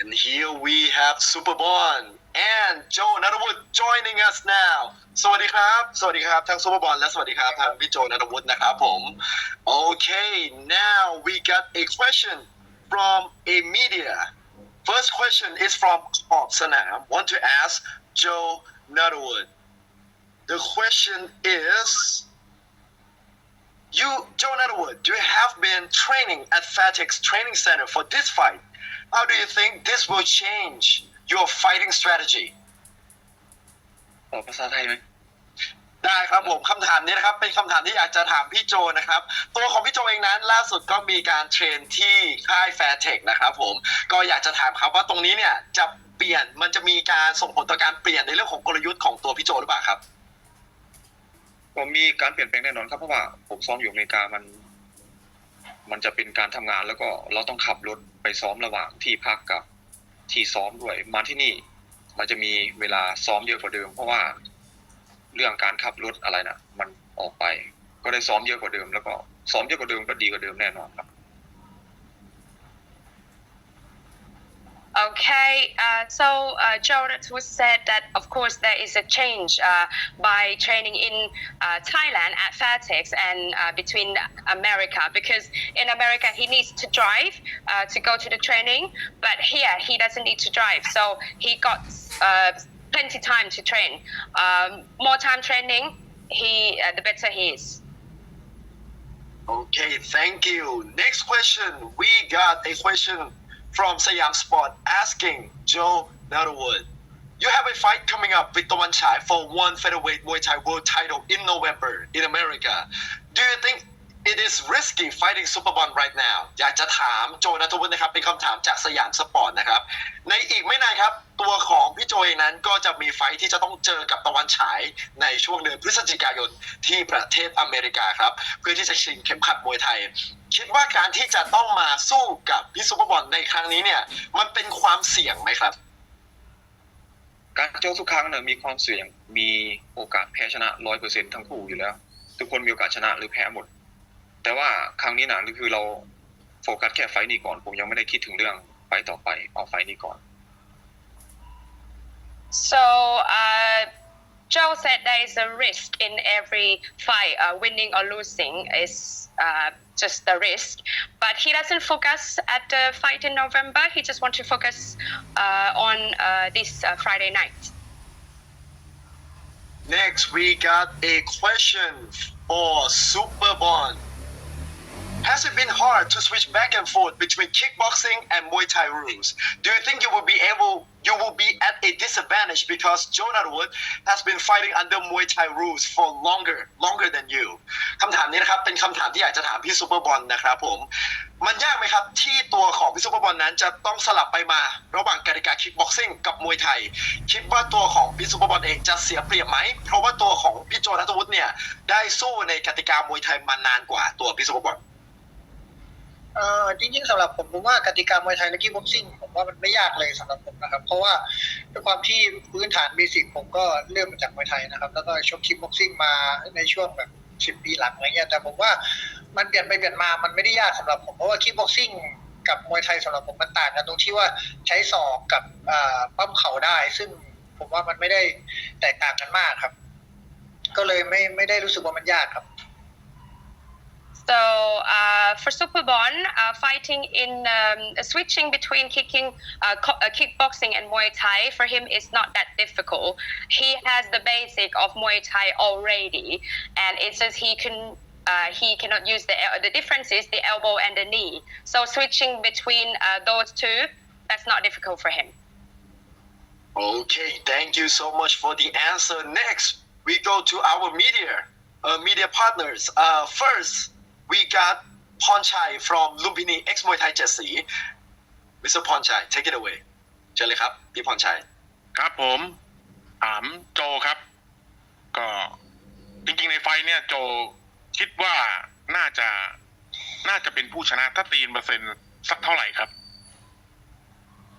And here we have Superbon and Joe Nutterwood joining us now. สวัสดีครับ สวัสดีครับทั้ง Super Bond และสวัสดีครับทางพี่โจนัทวุฒินะครับผม Okay now we got a question from a media. First question is from ขอบสนาม want to ask Joe Nutterwood? the question is you Joe Nutwood you have been training at Fatex Training Center for this fight? How do you think this will change your fighting strategy? ตอบภาษาไทยไหมได้ครับผมคำถามนี้นะครับ เป็นคำถามที่อยากจะถามพี่โจนะครับ ตัวของพี่โจเองนั้น ล่าสุดก็มีการเทรนที่ค่าย Fairtech นะครับผมก็อยากจะถามครับว่าตรงนี้เนี่ยจะเปลี่ยนมันจะมีการส่งผลต่อการเปลี่ยนในเรื่องของกลยุทธ์ของตัวพี่โจหรือเปล่าครับ ผมมีการเปลี่ยนแปลงแน่นอนครับเพราะว่าผมซ้อมอยู่อเมริกามัน มันจะเป็นการทำงานแล้วก็เราต้องขับรถไปซ้อมระหว่างที่พักกับที่ซ้อมด้วย มาที่นี่ มันจะมีเวลาซ้อมเยอะกว่าเดิม เพราะว่าเรื่องการขับรถอะไรนะมันออกไป ก็ได้ซ้อมเยอะกว่าเดิม แล้วก็ซ้อมเยอะกว่าเดิมก็ดีกว่าเดิมแน่นอนครับ Okay, uh, so uh, was said that of course there is a change uh, by training in uh, Thailand at Fairtex and uh, between America because in America he needs to drive uh, to go to the training, but here he doesn't need to drive, so he got plenty time to train. Um, more time training, he the better he is. Okay, thank you. Next question. We got a question from Siam Sport asking Joe Netherwood. You have a fight coming up with Tawan Chai for one featherweight Muay Thai world title in November in America. Do you think it is risky fighting Superbon right now อยากจะถามโจนัทวุฒินะครับเป็นคำถามจากสยามสปอร์ตนะครับ ในอีกไม่นานครับ ตัวของพี่โจเองนั้นก็จะมีไฟที่จะต้องเจอกับตะวันฉายในช่วงเดือนพฤศจิกายนที่ประเทศอเมริกาครับ เพื่อที่จะชิงเข็มขัดมวยไทย คิดว่าการที่จะต้องมาสู้ ในครั้งนี้เนี่ย มันเป็นความเสี่ยงไหมครับ การเจอทุกครั้งเนี่ยมีความเสี่ยงมีโอกาสแพ้ชนะร้อยเปอร์เซ็นทั้งคู่อยู่แล้ว ทุกคนมีโอกาสชนะหรือแพ้หมด แต่ว่าครั้งนี้นะคือเราโฟกัสแค่ไฟต์นี้ก่อน ผมยังไม่ได้คิดถึงเรื่องไฟต์ต่อไปเอาไฟต์นี้ก่อน So uh, Joe said there is a risk in every fight. Uh, winning or losing is uh, just the risk, but he doesn't focus at the fight in November. He just wants to focus uh, on uh, this uh, Friday night. Next we got a question for Superbon Has it been hard to switch back and forth between kickboxing and Muay Thai rules? Do you think you will be able, you will be at a disadvantage because Jonah Wood has been fighting under Muay Thai rules for longer, longer than you? คำถามนี้นะครับเป็นคำถามที่อยากจะถามพี่ซูเปอร์บอลนะครับผม มันยากไหมครับที่ตัวของพี่ซูเปอร์บอลนั้นจะต้องสลับไปมา ระหว่างกติกาคิกบ็อกซิ่งกับมวยไทย คิดว่าตัวของพี่ซูเปอร์บอลเองจะเสียเปรียบไหม เพราะว่าตัวของพี่โจนัทวุฒิเนี่ยได้สู้ในกติกามวยไทยมานานกว่าตัวพี่ซูเปอร์บอล เออจริงๆสำหรับผมผมว่ากติกามวยไทยและกีบ็อกซิ่งผมว่ามันไม่ยากเลยสำหรับผมนะครับ เพราะว่าด้วยความที่พื้นฐานเบสิกผมก็เริ่มมาจากมวยไทยนะครับ แล้วก็ชกคิกบ็อกซิ่งมาในช่วงแบบสิบปีหลังอะไรเงี้ยแต่ผมว่ามันเปลี่ยนไปเปลี่ยนมามันไม่ได้ยากสำหรับผมเพราะว่าคิกบ็อกซิ่งกับมวยไทยสำหรับผมมันต่างกันตรงที่ว่าใช้ศอกกับอ่าปั้มเข่าได้ ซึ่งผมว่ามันไม่ได้แตกต่างกันมากครับ ก็เลยไม่ไม่ได้รู้สึกว่ามันยากครับ So uh, for Superbon, uh, fighting in um, switching between kicking, uh, uh, kickboxing and Muay Thai for him is not that difficult. He has the basic of Muay Thai already, and it's just he can. Uh, he cannot use the the difference is the elbow and the knee. So switching between uh, those two, that's not difficult for him. Okay, thank you so much for the answer. Next, we go to our media, media partners. First, we got Ponchai from Lumpini X Muay Thai เจ็ดสี Mr. Ponchai take it away เชิญเลยครับ พี่พรชัย ครับผมถามโจครับ ก็จริงๆในไฟท์เนี่ยโจคิดว่าน่าจะน่าจะเป็นผู้ชนะถ้าตีนเปอร์เซ็นต์สักเท่าไหร่ครับ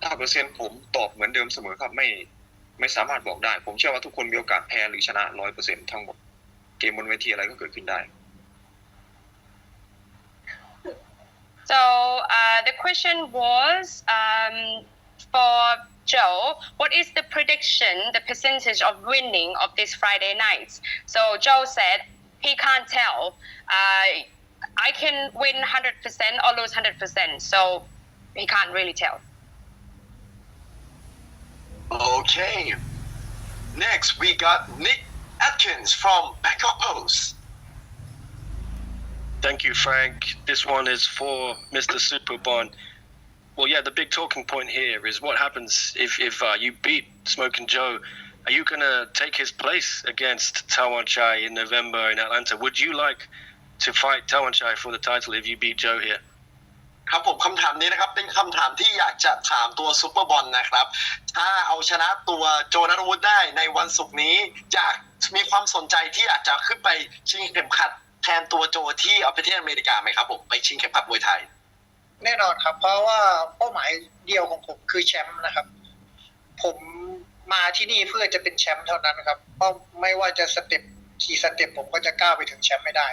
ถ้าเปอร์เซ็นต์ผมตอบเหมือนเดิมเสมอครับไม่ไม่สามารถบอกได้ ผมเชื่อว่าทุกคนมีโอกาสแพ้หรือชนะร้อยเปอร์เซ็นต์ทั้งหมด เกมบนเวทีอะไรก็เกิดขึ้นได้ So uh, the question was um, for Joe, what is the prediction, the percentage of winning of this Friday night? So Joe said he can't tell. Uh, I can win 100% or lose 100%. So he can't really tell. Okay. Next, we got Nick Atkins from Bangkok Post. Thank you, Frank. This one is for Mr. Superbon. Well, yeah, the big talking point here is what happens if, if uh, you beat Smoking Joe. Are you going to take his place against Tawan Chai in November in Atlanta? Would you like to fight Tawan Chai for the title if you beat Joe here? ครับผมคำถามนี้นะครับเป็นคำถามที่อยากจะถามตัวซูเปอร์บอลนะครับ ถ้าเอาชนะตัวโจนารุวุธได้ในวันศุกร์นี้อยากมีความสนใจที่อยากจะขึ้นไปชิงเข็มขัด แทนตัวโจที่เอาไปที่อเมริกาไหมครับผมไปชิงเข็มขัดมวยไทย แน่นอนครับ เพราะว่าเป้าหมายเดียวของผมคือแชมป์นะครับ ผมมาที่นี่เพื่อจะเป็นแชมป์เท่านั้นครับเพราะไม่ว่าจะสเต็ปกี่สเต็ปผมก็จะก้าวไปถึงแชมป์ไม่ได้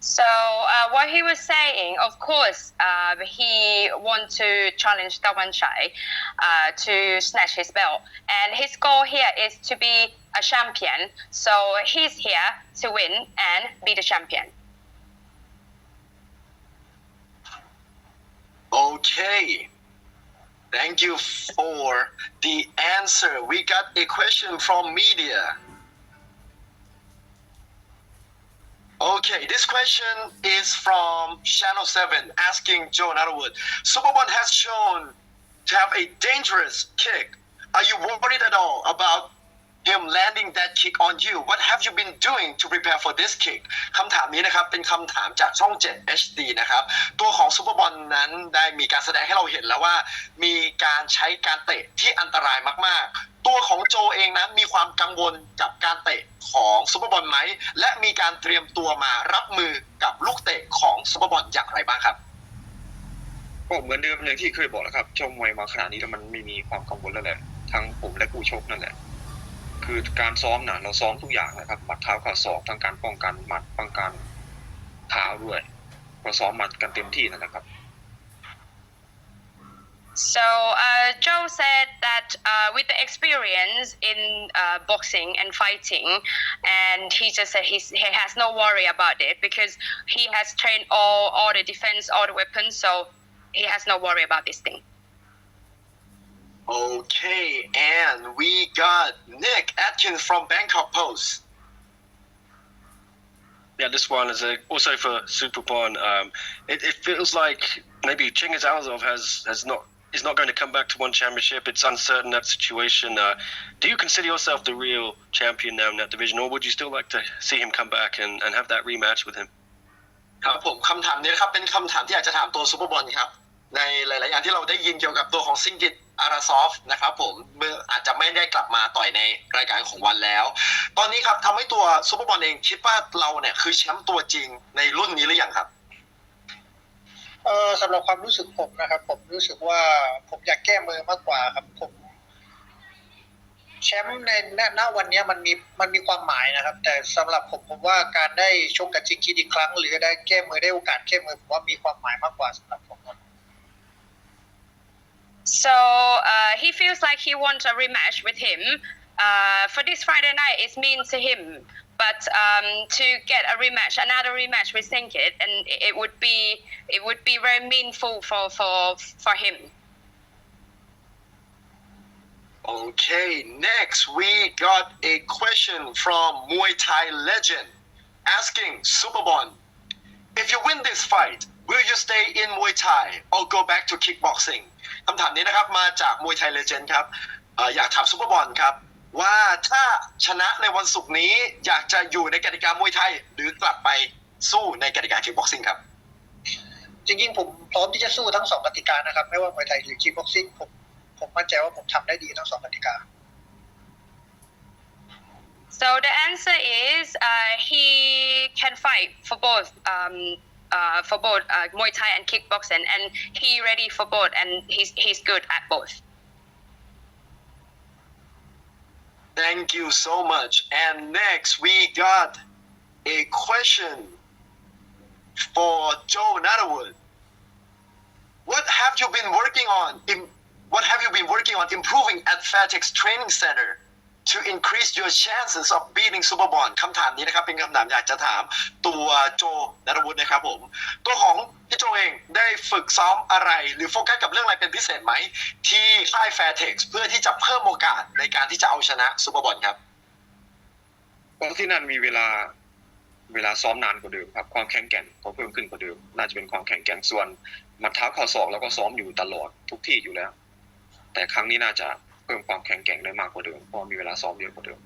So uh, what he was saying, of course, uh, he want to challenge Tawan Chai uh, to snatch his belt, and his goal here is to be a champion. So he's here to win and be the champion. Okay. Thank you for the answer. We got a question from media. Okay, this question is from Channel 7 asking Joe Narwood. Superbone has shown to have a dangerous kick. Are you worried at all about him landing that kick on you? What have you been doing to prepare for this kick? คำถามนี้นะครับเป็นคำถามจากช่อง 7 HD นะครับ ตัวของซูเปอร์บอลนั้นได้มีการแสดงให้เราเห็นแล้วว่า มีการใช้การเตะที่อันตรายมาก ๆ ตัวของโจเองนั้นมีความกังวลกับการเตะของซูเปอร์บอลไหม และมีการเตรียมตัวมารับมือกับลูกเตะของซูเปอร์บอลอย่างไรบ้างครับก็เหมือนเดิมอย่างที่เคยบอกแล้วครับชมมวยมาขนาดนี้แล้วมันไม่มีความกังวลแล้วแหละทั้งผมและผู้ชกนั่นแหละ คือการซ้อมนะเราซ้อมทุกอย่างนะครับหมัดเท้าขาศอกทั้งการป้องกันหมัดป้องกันเท้าด้วยก็ซ้อมหมัดกันเต็มที่นั่นแหละครับ So uh, Joe said that uh, with the experience in uh, boxing and fighting, and he just said he's, he has no worry about it because he has trained all all the defense, all the weapons, so he has no worry about this thing. Okay, and we got Nick Atkins from Bangkok Post. Yeah, this one is a, also for Superbon. Um, it, it feels like maybe Chingiz Alazov has, has not is not going to come back to one championship. It's uncertain that situation. Uh, do you consider yourself the real champion now in that division, or would you still like to see him come back and, and have that rematch with him? ครับผมคำถามนี้นะครับเป็นคำถามที่อยากจะถามตัวซูเปอร์บอลครับ ในหลาย ๆ อย่างที่เราได้ยินเกี่ยวกับตัวของซิงกิต อาราซอฟนะครับผมเมื่ออาจจะไม่ได้กลับมาต่อยในรายการของวันแล้ว ตอนนี้ครับทำให้ตัวซูเปอร์บอลเองคิดว่าเราเนี่ยคือแชมป์ตัวจริงในรุ่นนี้หรือยังครับเออสำหรับความรู้สึกผมนะครับ ผมรู้สึกว่าผมอยากแก้มือมากกว่าครับ ผมแชมป์ในณวันนี้มันมีมันมีความหมายนะครับ แต่สำหรับผมผมว่าการได้ชกกับจิงคิดอีกครั้ง หรือได้แก้มือได้โอกาสแก้มือผมว่ามีความหมายมากกว่าสำหรับผม So uh, he feels like he wants a rematch with him. Uh, for this Friday night, it's mean to him. But um, to get a rematch, another rematch with Sinkit, and it would be it would be very meaningful for for for him. Okay, next we got a question from Muay Thai legend asking Superbon, if you win this fight, will you stay in Muay Thai or go back to kickboxing? คำถามนี้นะครับมาจากมวยไทยเลเจนด์ครับเอ่ออยากถามซูเปอร์บอลครับ ว่าถ้าชนะในวันศุกร์นี้อยากจะอยู่ในกติกามวยไทย หรือกลับไปสู้ในกติกาคิกบ็อกซิ่งครับ จริงๆผมพร้อมที่จะสู้ทั้งสองกติกานะครับ ไม่ว่ามวยไทยหรือคิกบ็อกซิ่งผมผมมั่นใจว่าผมทำได้ดีทั้งสองกติกา So the answer is uh, he can fight for both. Um, uh, for both uh, Muay Thai and kickboxing, and he ready for both, and he's he's good at both. Thank you so much. And next, we got a question for Joe Natterwood. what have you been working on in what have you been working on improving at Fairtex Training Center to increase your chances of beating Super Ball คำถามนี้นะครับ เป็นคำถามอยากจะถามตัวโจนรวุฒินะครับผม ตัวของพี่โจเองได้ฝึกซ้อมอะไร หรือโฟกัสกับเรื่องอะไรเป็นพิเศษไหม ที่ค่าย Fairtex เพื่อที่จะเพิ่มโอกาสในการที่จะเอาชนะซูเปอร์บอลครับเพราะที่นั่นมีเวลาเวลาซ้อมนานกว่าเดิมครับความแข็งแกร่งก็เพิ่มขึ้นกว่าเดิม น่าจะเป็นความแข็งแกร่งส่วนมัดเท้าข่าศอกแล้วก็ซ้อมอยู่ตลอดทุกที่อยู่แล้ว แต่ครั้งนี้น่าจะ เพิ่มความแข็งแกร่งได้มากกว่าเดิมเพราะมีเวลาซ้อมเยอะกว่าเดิม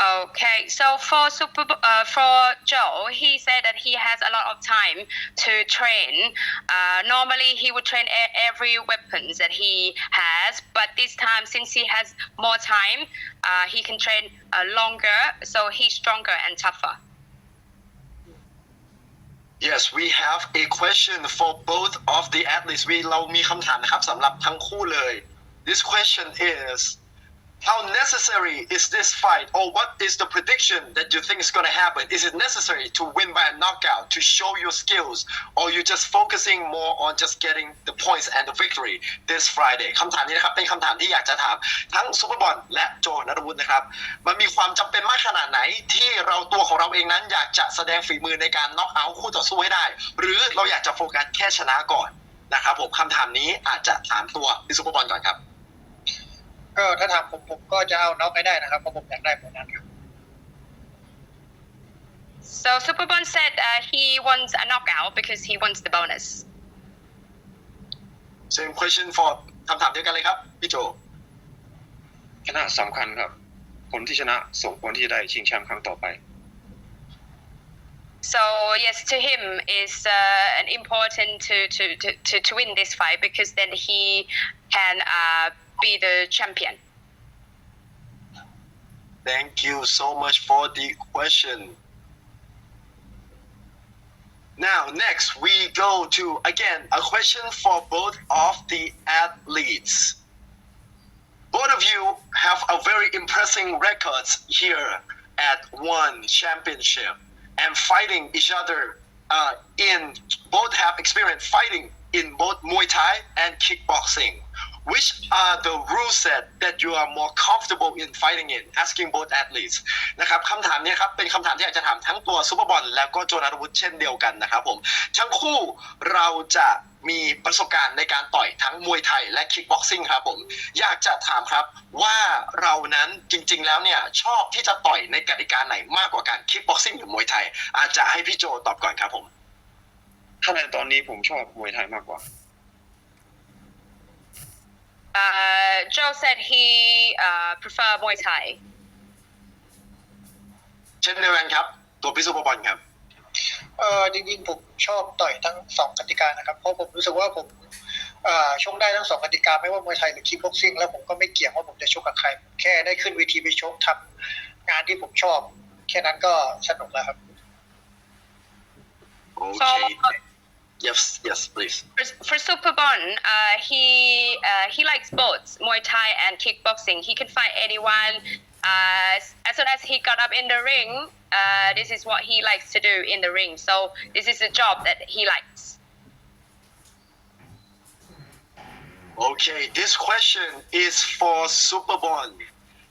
Okay, so for Super Bo- uh, for Joe, he said that he has a lot of time to train. Uh, normally, he would train e- every weapons that he has, but this time, since he has more time, uh, he can train uh, longer, so he's stronger and tougher. Yes we have a question for both of the athletes we เรามีคำถามนะครับสำหรับทั้งคู่เลย This question is how necessary is this fight or what is the prediction that you think is going to happen is it necessary to win by a knockout to show your skills or you just focusing more on just getting the points and the victory this Friday คำถามนี้นะครับเป็นคำถามที่อยากจะถามทั้งซูเปอร์บอลและโจนรวุฒินะครับ มันมีความจำเป็นมากขนาดไหนที่เราตัวของเราเองนั้นอยากจะแสดงฝีมือในการน็อกเอาท์คู่ต่อสู้ให้ได้ หรือเราอยากจะโฟกัสแค่ชนะก่อนนะครับผมคำถามนี้อาจจะถามตัวพี่ซูเปอร์บอลก่อนครับ ก็ถ้าถามผมผมก็จะเอาน็อกให้ได้นะครับเพราะผมอยากได้โบนัสครับ So Superbon said uh, he wants a knockout because he wants the bonus. same question for คำถามเดียวกันเลยครับพี่โจชนะสำคัญครับ คนที่ชนะส่งคนที่จะได้ชิงแชมป์ครั้งต่อไป So yes, to him is uh, an important to, to, to, to, to win this fight because then he can uh, be the champion. Thank you so much for the question. Now, next we go to again a question for both of the athletes. Both of you have a very impressive records here at one championship and fighting each other uh, in both have experience fighting in both Muay Thai and kickboxing. Which are the rule set that you are more comfortable in fighting in? Asking both athletes นะครับคำถามนี้ครับเป็นคำถามที่อยากจะถามทั้งตัวซูเปอร์บอลแล้วก็โจนารุวุธเช่นเดียวกันนะครับผมทั้งคู่เราจะมีประสบการณ์ในการต่อยทั้งมวยไทยและคิกบ็อกซิ่งครับผมอยากจะถามครับว่าเรานั้นจริง ๆ แล้วเนี่ยชอบที่จะต่อยในกติกาไหนมากกว่าการคิกบ็อกซิ่งหรือมวยไทย อาจจะให้พี่โจตอบก่อนครับผมถ้าในตอนนี้ผมชอบมวยไทยมากกว่า Uh, Joe said he uh, prefer Muay Thai. เช่นเดียวกันครับ ตัวพี่ซูเปอร์บอลครับ เออจริงๆผมชอบต่อยทั้งสองกติกานะครับ เพราะผมรู้สึกว่าผมเอ่อชกได้ทั้งสองกติกาไม่ว่ามวยไทยหรือคิกบ็อกซิ่งแล้วผมก็ไม่เกี่ยงว่าผมจะชกกับใครผมแค่ได้ขึ้นเวทีไปชกทำงานที่ผมชอบ แค่นั้นก็สนุกแล้วครับ Okay yes yes please For, for Superbon, uh, he uh, he likes both Muay Thai and kickboxing. He can fight anyone. Uh, as soon as he got up in the ring, uh, this is what he likes to do in the ring. So this is a job that he likes. Okay, this question is for Superbon.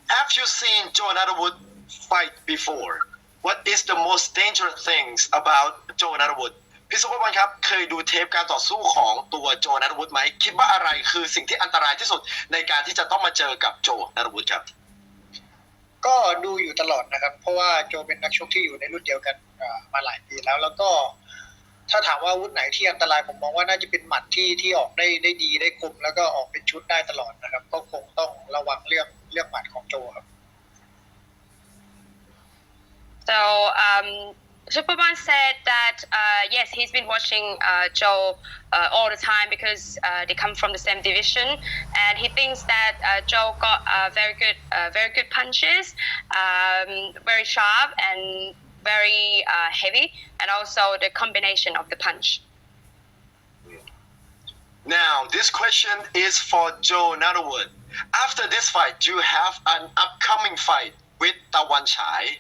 Have you seen Joe Natterwood fight before? What is the most dangerous things about Joe Natterwood? พี่ซุปเปอร์บอลครับ เคยดูเทปการต่อสู้ของตัวโจนัทวุฒไหม คิดว่าอะไรคือสิ่งที่อันตรายที่สุดในการที่จะต้องมาเจอกับโจนัทวุฒครับ ก็ดูอยู่ตลอดนะครับ เพราะว่าโจเป็นนักชกที่อยู่ในรุ่นเดียวกันเอ่อมาหลายปีแล้วแล้วก็ถ้าถามว่าอาวุธไหนที่อันตรายผมมองว่าน่าจะเป็นหมัดที่ที่ออกได้ได้ดีได้คมแล้วก็ออกเป็นชุดได้ตลอดนะครับ ก็คงต้องระวังเรื่องเรื่องหมัดของโจครับ So um, Superman said that uh, yes, he's been watching uh, Joe uh, all the time because uh, they come from the same division, and he thinks that uh, Joe got uh, very good, very good punches, um, very sharp and very heavy, and also the combination of the punch. Now, this question is for Joe Natterwood. After this fight, do you have an upcoming fight with Tawan Chai.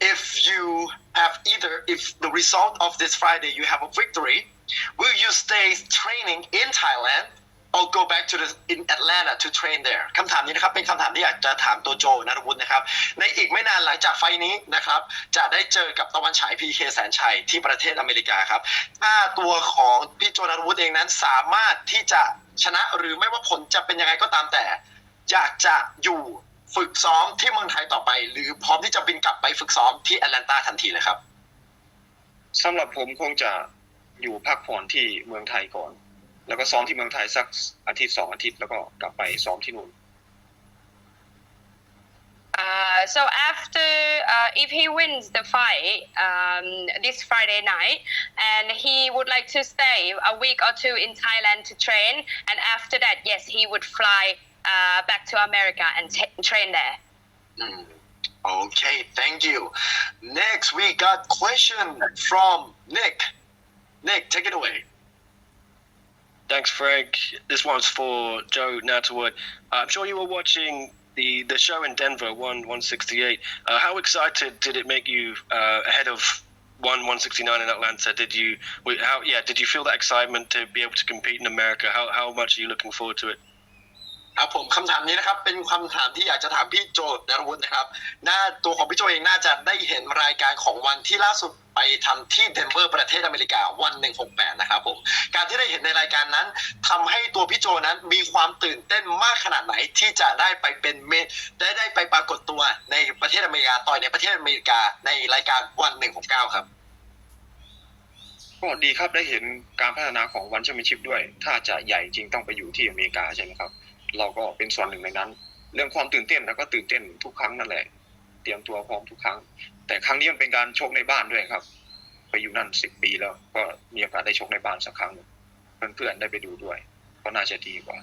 If you have either, if the result of this Friday you have a victory, will you stay training in Thailand or go back to the in Atlanta to train there คำถามนี้นะครับเป็นคำถามที่อยากจะถามตัวโจนรวุฒินะครับ ในอีกไม่นานหลังจากไฟล์นี้นะครับ จะได้เจอกับตะวันฉายพีเคแสนชัยที่ประเทศอเมริกาครับ ถ้าตัวของพี่โจนรวุฒิเองนั้นสามารถที่จะชนะหรือไม่ว่าผลจะเป็นยังไงก็ตามแต่ อยากจะอยู่ ฝึกซ้อมที่เมืองไทยต่อไป หรือพร้อมที่จะบินกลับไปฝึกซ้อมที่แอตแลนตาทันทีเลยครับสำหรับผมคงจะอยู่พักผ่อนที่เมืองไทยก่อน แล้วก็ซ้อมที่เมืองไทยสักอาทิตย์สองอาทิตย์แล้วก็กลับไปซ้อมที่นู่น Uh, so after uh, if he wins the fight um, this Friday night, and he would like to stay a week or two in Thailand to train, and after that, yes, he would fly uh, back to America and t- train there. Mm. Okay, thank you. Next, we got question from Nick. Nick, take it away. Thanks, Frank. This one's for Joe Natterwood. Uh, I'm sure you were watching the, the show in Denver, 1 168. Uh, how excited did it make you uh, ahead of 1 169 in Atlanta? Did you how yeah? Did you feel that excitement to be able to compete in America? How how much are you looking forward to it? ครับผมคำถามนี้นะครับเป็นคำถามที่อยากจะถามพี่โจนรวุฒินะครับน่าตัวของพี่โจเองน่าจะได้เห็นรายการของวันที่ล่าสุดไปทำที่เดนเวอร์ประเทศอเมริกาวัน168นะครับผมการที่ได้เห็นในรายการนั้นทำให้ตัวพี่โจนั้นมีความตื่นเต้นมากขนาดไหนที่จะได้ไปเป็นเมนได้ได้ไปปรากฏตัวในประเทศอเมริกาต่อยในประเทศอเมริกาในรายการวัน169ครับก็ดีครับได้เห็นการพัฒนาของวันแชมเปี้ยนชิพด้วย ถ้าจะใหญ่จริงต้องไปอยู่ที่อเมริกาใช่ไหมครับ เราก็เป็นส่วนหนึ่งในนั้น เรื่องความตื่นเต้นแล้วก็ตื่นเต้นทุกครั้งนั่นแหละ เตรียมตัวพร้อมทุกครั้ง แต่ครั้งนี้มันเป็นการชกในบ้านด้วยครับ ไปอยู่นั่นสิบปีแล้ว ก็มีโอกาสได้ชกในบ้านสักครั้งเพื่อนๆได้ไปดูด้วย ก็น่าจะดีกว่า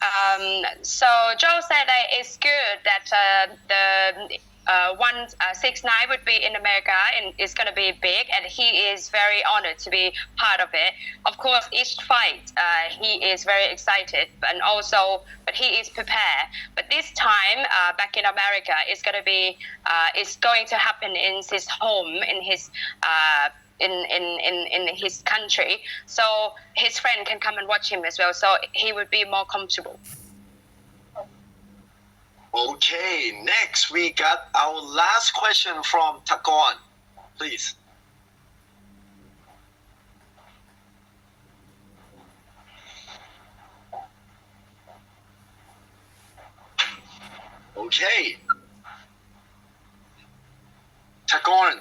Um, so Joe said that it's good that uh, the uh, one uh, six nine would be in America and it's going to be big, and he is very honored to be part of it. Of course, each fight uh, he is very excited, and also, but he is prepared. But this time, uh, back in America, it's going to be uh, it's going to happen in his home, in his. Uh, in, in, in, in his country, so his friend can come and watch him as well. So he would be more comfortable. Okay, next we got our last question from Takon. Please. Okay. Takon.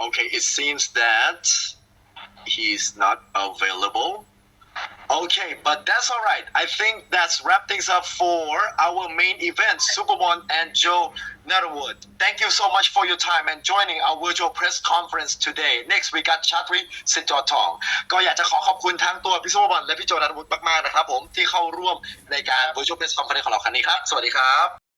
Okay, it seems that he's not available. Okay, but that's all right. I think that's wrap things up for our main event, Superman and Joe Netherwood. Thank you so much for your time and joining our virtual press conference today. Next, we got Chatri s i t j o t o n g ก็อยากจะขอขอบคุณทั้งตัวพี่ซูบอนและพี่โจนัทวุฒิมากๆนะครับผมที่เข้าร่วมในการ virtual press conference ของเราครั้งนี้ครับ สวัสดีครับ